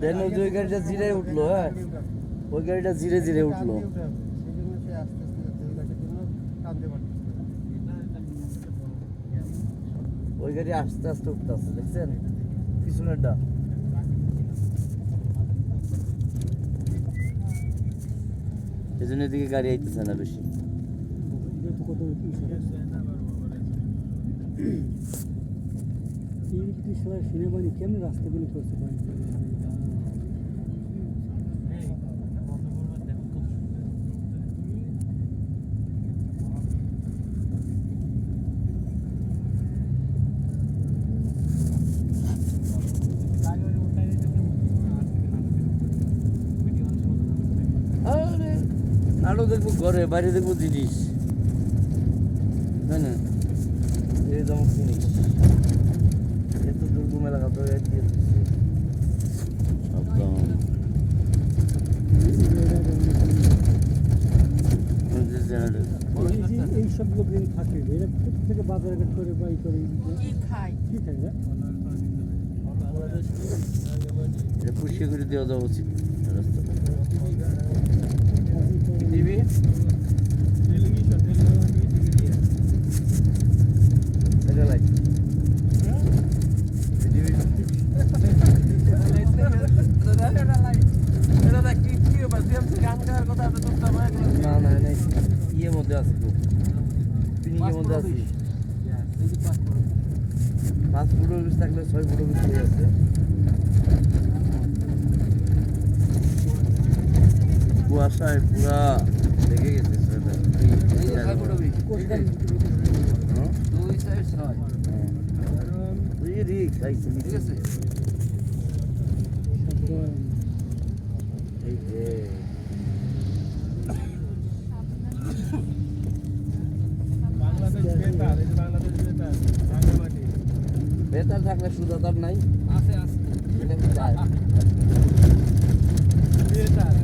দেন ওই যে গাড়িটা জিরে উঠল হ্যাঁ। ওই গাড়িটা জিরে জিরে উঠল। ওই গাড়ি আস্তে আস্তে উঠতে আসছে দেখছেন? পিছনেরটা। এই জন্য এদিকে গাড়ি আইতেছে না বেশি। সেনাবাহিনী কেমন রাস্তাগুলি করতে এই, না আরও দেখব ঘরে বাইরে দেখব জিনিস তাই না এই যেমন জিনিস। এই সবগুলো দিন থাকে এরা থেকে বাজার ঘাট করে বাই করে কি খাই কি এরা? এটা পুষিয়ে করে দেওয়া যাওয়া উচিত রাস্তাটা না না না ইয়ের মধ্যে আছে তো। পিনিকের মধ্যে আছে। পাঁচ ফুটো বিশ থাকলে ছয় ফুটো হয়ে আছে কুয়াশায় পুরা লেগে গেছে ঠিক আছে একদম এই যে বাংলাদেশ বেতার থাকলে সুদাতার নাই। আছে আছে? বেতার।